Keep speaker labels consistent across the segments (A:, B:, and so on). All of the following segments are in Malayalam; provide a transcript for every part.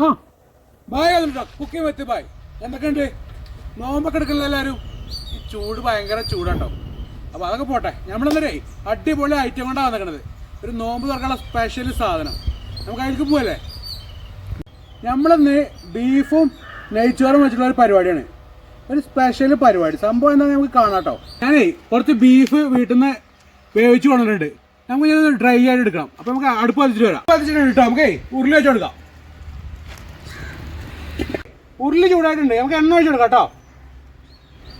A: ആ. ബായ് അതുണ്ടോ കുക്കി വെത്ത് ബായ് എന്തൊക്കെയുണ്ട് നോമ്പൊക്കെ എടുക്കില്ല എല്ലാവരും? ഈ ചൂട് ഭയങ്കര ചൂടുണ്ടാവും. അപ്പോൾ അതൊക്കെ പോട്ടെ. നമ്മളെന്നരേ അടിപൊളി ഐറ്റം കൊണ്ടാണ് വന്നിരിക്കണത് ഒരു നോമ്പ് തുറക്കാനുള്ള സ്പെഷ്യൽ സാധനം. നമുക്ക് അതിലേക്ക് പോവല്ലേ? നമ്മളിന്ന് ബീഫും നെയ്ച്ചോറും വെച്ചിട്ടുള്ള ഒരു പരിപാടിയാണ്. ഒരു സ്പെഷ്യൽ പരിപാടി. സംഭവം എന്താ നമുക്ക് കാണാം കേട്ടോ. ഞാനേ കുറച്ച് ബീഫ് വീട്ടിൽ നിന്ന് വേവിച്ച് കൊണ്ടിട്ടുണ്ട് നമുക്ക് ഡ്രൈ ആയിട്ട് എടുക്കണം. അപ്പോൾ നമുക്ക് അടുപ്പ് വച്ചിട്ട് വരാം. കേട്ടോ നമുക്ക് ഉരുളി വെച്ച് കൊടുക്കാം. ഉരുളി ചൂടായിട്ടുണ്ട്. നമുക്ക് എണ്ണ ഒഴിച്ചു കൊടുക്കാം കേട്ടോ.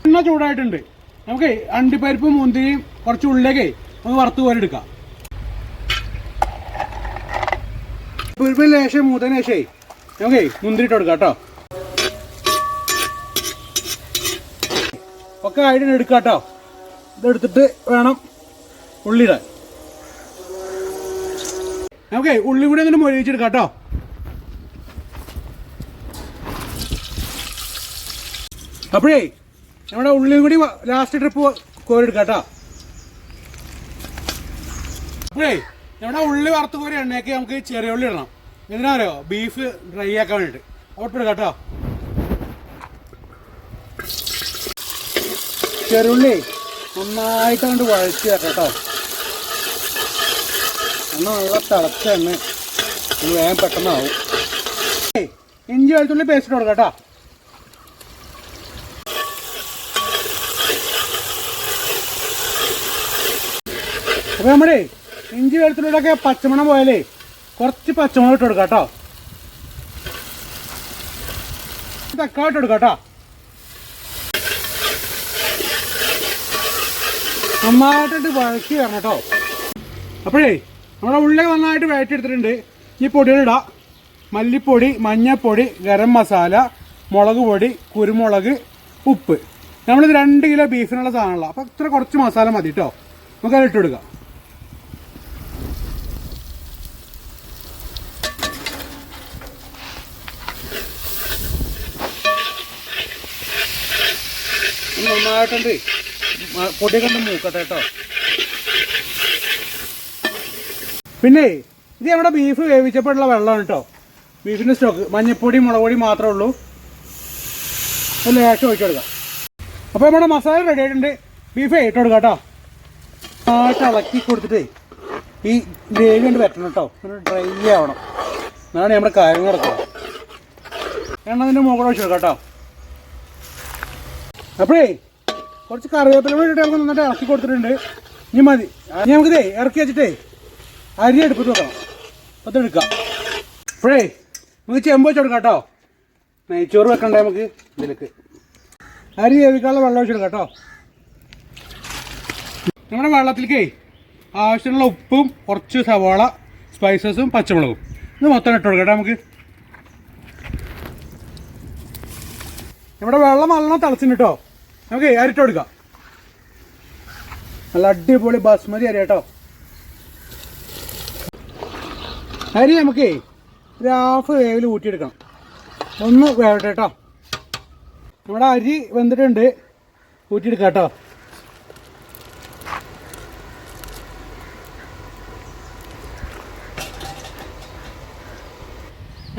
A: എണ്ണ ചൂടായിട്ടുണ്ട്. നമുക്ക് അണ്ടിപ്പരിപ്പും മുന്തിരിയും കുറച്ച് ഉള്ളിലേക്കേ നമുക്ക് വറുത്ത് പോലെ എടുക്കാം. പരിപ്പ് ലേശം മൂത്തതിന് ശേഷമേ നമുക്ക് മുന്തിരി ഇട്ട് കൊടുക്കാം കേട്ടോ. ഒക്കെ ആയിട്ട് എടുക്കാം കേട്ടോ. ഇതെടുത്തിട്ട് വേണം ഉള്ളിയിടാൻ. നമുക്ക് ഉള്ളി കൂടി അങ്ങനെ മൊഴിച്ചെടുക്കാം കേട്ടോ. അപ്പോഴേ നമ്മുടെ ഉള്ളിയും കൂടി ലാസ്റ്റ് ട്രിപ്പ് കോരെടുക്കാം കേട്ടോ അപ്പോഴേ നമ്മുടെ ഉള്ളി വറുത്ത് കോരി എണ്ണയൊക്കെ നമുക്ക് ചെറിയ ഉള്ളി ഇടണം. എന്തിനാറിയോ ബീഫ് ഡ്രൈ ആക്കാൻ വേണ്ടിയിട്ട്. എടുക്കാം കേട്ടോ ചെറുള്ളി നന്നായിട്ട് അങ്ങോട്ട് വഴച്ച് കേട്ടോ എണ്ണ നല്ല തിളച്ച എണ്ണ. വേഗം പെട്ടെന്നാവും. ഇഞ്ചി വെളുത്തുള്ളി പേസ്റ്റ് കൊടുക്കാം കേട്ടോ അപ്പൊ നമ്മുടെ ഇഞ്ചി വെളുത്തുള്ളിയുടെ പച്ചമണം പോയാലേ കുറച്ച് പച്ചമുളക് ഇട്ട് കൊടുക്കാം കേട്ടോ തക്കാളി ഇട്ട് കൊടുക്കാം കേട്ടോ നന്നായിട്ടിട്ട് വഴക്കി വരണം കേട്ടോ. അപ്പോഴേ നമ്മുടെ ഉള്ളി നന്നായിട്ട് വഴറ്റിയെടുത്തിട്ടുണ്ട് ഈ പൊടികളിടാം മല്ലിപ്പൊടി മഞ്ഞൾപ്പൊടി ഗരം മസാല മുളക് പൊടി കുരുമുളക് ഉപ്പ്. നമ്മളിത് രണ്ട് കിലോ ബീഫിനുള്ള സാധനമുള്ള അപ്പോൾ ഇത്ര കുറച്ച് മസാല മതി കേട്ടോ. നമുക്കത് ഇട്ട് കൊടുക്കാം ഒന്ന് നന്നായിട്ടുണ്ട്. പൊടി ഒന്ന് മൂക്കട്ടെ കേട്ടോ. പിന്നെ ഇത് നമ്മുടെ ബീഫ് വേവിച്ചപ്പോഴുള്ള വെള്ളമാണ് കേട്ടോ. ബീഫിന്റെ സ്റ്റോക്ക് മഞ്ഞപ്പൊടി മുളക് പൊടി മാത്രമേ ഉള്ളൂ. ഒന്ന് ലേശം ഒഴിച്ചു കൊടുക്കാം. അപ്പോൾ നമ്മുടെ മസാല റെഡി ആയിട്ടുണ്ട്. ബീഫ് ഇട്ട് കൊടുക്കാം കേട്ടോ. നന്നായിട്ട് ഇളക്കി കൊടുത്തിട്ടേ ഈ ഗ്രേവി കൊണ്ട് വരണം കേട്ടോ. ഡ്രൈ ആവണം. എന്നാണ് നമ്മുടെ കാര്യം നടക്കുക. എണ്ണ അതിന്റെ മുകളിൽ ഒഴിച്ചു കൊടുക്കാം കേട്ടോ. അപ്പോഴേ കുറച്ച് കറിവേപ്പില വേണ്ടിയിട്ട് നമുക്ക് നന്നായിട്ട് ഇറക്കി കൊടുത്തിട്ടുണ്ട്. ഇനി മതി. ഇനി നമുക്കിതേ ഇറക്കി വെച്ചിട്ടേ അരി എടുപ്പിട്ട് വെക്കണം. അപ്പം എടുക്കാം. അപ്പോഴേ നമുക്ക് ചെമ്പ് വെച്ച് കൊടുക്കാം കേട്ടോ. നെയ്ച്ചോറ് വെക്കണ്ടേ നമുക്ക് ഇതിലേക്ക്. അരി വേവിക്കാനുള്ള വെള്ളം ഒഴിച്ചെടുക്കാം കേട്ടോ. നമ്മുടെ വെള്ളത്തിലേക്കേ ആവശ്യമുള്ള ഉപ്പും കുറച്ച് സവാള സ്പൈസസും പച്ചമുളകും. ഇത് മൊത്തം ഇട്ട് കൊടുക്കാം കേട്ടോ നമുക്ക്. ഇവിടെ വെള്ളം നല്ലോണം തിളച്ചിന് കേട്ടോ. നമുക്ക് അരിട്ട് കൊടുക്കാം. നല്ല അടിപൊളി ബാസ്മതി അരി കേട്ടോ. അരി നമുക്ക് ഒരു ഹാഫ് വേവിൽ ഊറ്റിയെടുക്കണം. ഒന്ന് വേവട്ടെ കേട്ടോ. നമ്മുടെ അരി വെന്തിട്ടുണ്ട്. ഊറ്റിയെടുക്കാം കേട്ടോ.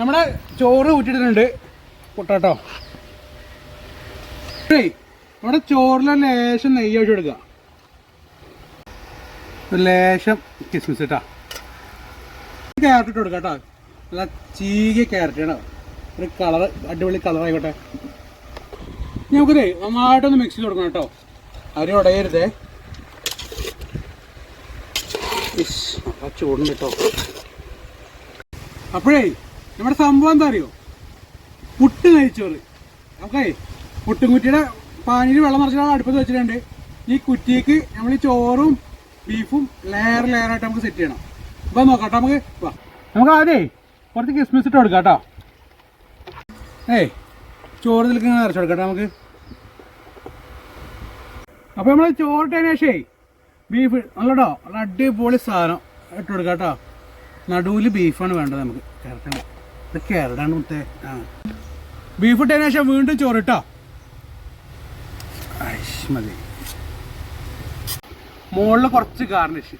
A: നമ്മുടെ ചോറ് ഊറ്റിയിട്ടുണ്ട് പൊട്ടാട്ടോ ഏയ്, നമ്മുടെ ചോറിലെ ലേശം നെയ്യ് ഒഴിച്ച് കൊടുക്കുക. ലേശം കിസ്മിസ് ഇട്ടാ. ക്യാരറ്റ് ഇട്ട് കൊടുക്കുക കേട്ടോ. നല്ല ചീകിയ ആണ്. ഒരു കളർ അടിപൊളി കളർ ആയിക്കോട്ടെ. നമുക്കിതേ നന്നായിട്ടൊന്ന് മിക്സ് ചെയ്ത് കൊടുക്കണം കേട്ടോ. അരി ഉടയരുതേ. ചൂടുണ്ട് കേട്ടോ. അപ്പോഴേ നമ്മുടെ സംഭവം എന്താ അറിയോ? പുട്ട് കഴിച്ചോറ് നമുക്കേ പുട്ടും കുറ്റിയുടെ പാനിയിൽ വെള്ളം നിറച്ചിട്ട് അടുപ്പത്ത് വെച്ചിട്ടുണ്ട്. ഈ കുറ്റിക്ക് നമ്മൾ ഈ ചോറും ബീഫും ലെയർ ആയിട്ട് നമുക്ക് സെറ്റ് ചെയ്യണം. ഇപ്പം നോക്കാം നമുക്ക് നമുക്ക് ആദ്യേ കുറച്ച് കിസ്മിസ് ഇട്ട് കൊടുക്കാം കേട്ടോ ഏയ് ചോറ് നിൽക്കുന്ന നിറച്ച് കൊടുക്കാം കേട്ടോ നമുക്ക്. അപ്പോൾ നമ്മൾ ചോറിട്ടതിന് ശേഷേ ബീഫ് നല്ലട്ടോ നല്ല അടിപൊളി സാധനം ഇട്ട് കൊടുക്കാം കേട്ടോ നടുവിൽ ബീഫാണ് വേണ്ടത് നമുക്ക്. കേരളത്തിൽ ഇത് കേരടാണ് മുത്തേ. ആ. ബീഫ് ഇട്ടതിന് ശേഷം വീണ്ടും ചോറിട്ടോ മതി. മുകളിൽ കുറച്ച് ഗാർണിഷ്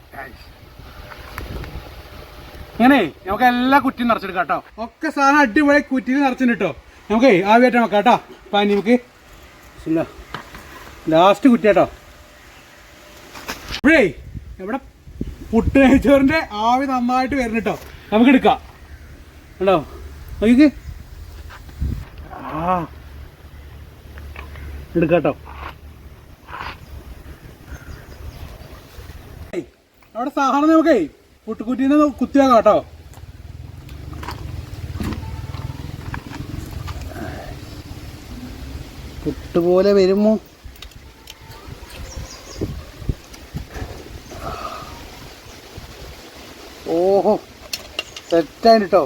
A: അങ്ങനെ നമുക്ക് എല്ലാ കുറ്റിയും നിറച്ചെടുക്കാം കേട്ടോ. ഒക്കെ സാധനം അടിപൊളി കുറ്റിയിൽ നിറച്ചിട്ടോ കേട്ടോ. നമുക്ക് ആവിയായിട്ട് നോക്കാം കേട്ടോ. പാനി നമുക്ക് ലാസ്റ്റ് കുറ്റി കേട്ടോ. ഇപ്പോഴേ ഇവിടെ പുട്ട് കഴിച്ചവറിന്റെ ആവി നന്നായിട്ട് വരുന്നു കേട്ടോ. നമുക്ക് എടുക്കാം. കേട്ടോ നോക്കിക്ക്. ആ. എടുക്കാം കേട്ടോ. അവിടെ സാധാരണ നമുക്കേ കുട്ടിക്കുറ്റീനെ കുത്തിയാക്കാം കേട്ടോ. പുട്ടുപോലെ വരുമോ? ഓഹോ സെറ്റായി കേട്ടോ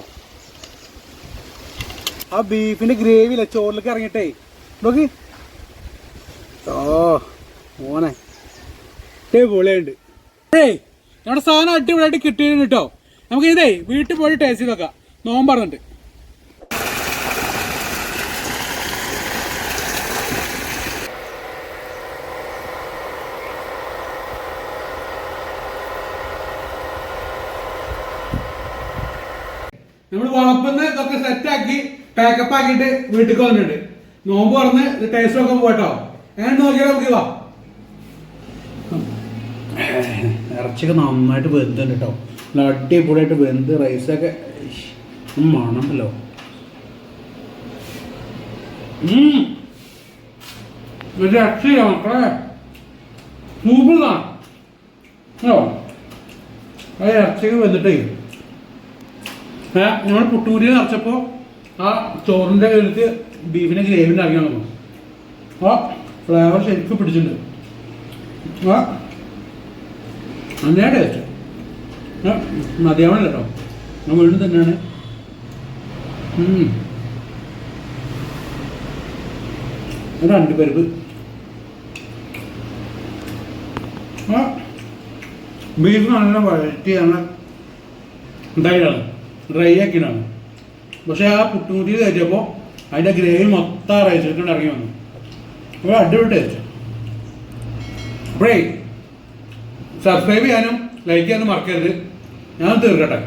A: ആ ബീഫിന്റെ ഗ്രേവി ഇല്ല ചോറിലേക്ക് ഇറങ്ങിട്ടേ നോക്കി. ഓ മോനെ. പൊളിയുണ്ട് ഏയ് നമ്മുടെ സാധനം അടിപൊളിയായിട്ട് കിട്ടിയിരുന്നു കേട്ടോ. നമുക്ക് ഇതേ വീട്ടിൽ പോയി ടേസ്റ്റ് ചെയ്ത് നോക്കാം. നോമ്പ് പറഞ്ഞിട്ട് നമ്മൾ സെറ്റ് ഇതൊക്കെ സെറ്റാക്കി പാക്കപ്പ് ആക്കിയിട്ട് വീട്ടിൽ വന്നിട്ടുണ്ട്. നോമ്പ് പറഞ്ഞ് ടേസ്റ്റ് ഒക്കെ പോട്ടോ എങ്ങനെ നോക്കിയാൽ നമുക്ക് വാ. ഇറച്ചിയൊക്കെ നന്നായിട്ട് വെന്തുണ്ട് കേട്ടോ നല്ല അടിപൊളിയായിട്ട് വെന്ത് റൈസൊക്കെ മണമല്ലോ. ഒരു രക്ഷയില്ല മക്കളെ. കേട്ടോ ആ ഇറച്ചിയൊക്കെ വെന്തിട്ടേ. നമ്മൾ പുട്ടൂരി നിറച്ചപ്പോൾ ആ ചോറിന്റെ കരുത്ത് ബീഫിനെ ഗ്രേവി ഉണ്ടാക്കി വന്നു ആ ഫ്ലേവർ ശരിക്കും പിടിച്ചിട്ടുണ്ട്. ആ. നന്നായി വെച്ചു മതിയാവണം കേട്ടോ. ഞാൻ വീണ്ടും തന്നെയാണ്. ഒരു അണ്ടിപ്പരിപ്പ്. ആ. ബീഫ് നല്ല വഴറ്റി നല്ല ഇതായിട്ടാണ് ഡ്രൈ ആക്കിയിട്ടാണ് പക്ഷേ ആ പുട്ടുമുട്ടി കയറ്റിയപ്പോൾ അതിന്റെ ഗ്രേവി മൊത്തം അറിയിച്ചിട്ടുണ്ട് ഇറങ്ങി വന്നു. അപ്പോൾ അടിപൊളി ടേസ്റ്റ് അപ്പോഴേ സബ്സ്ക്രൈബ് ചെയ്യാനും ലൈക്ക് ചെയ്യാനും മറക്കരുത്. ഞാൻ തീർക്കട്ടെ.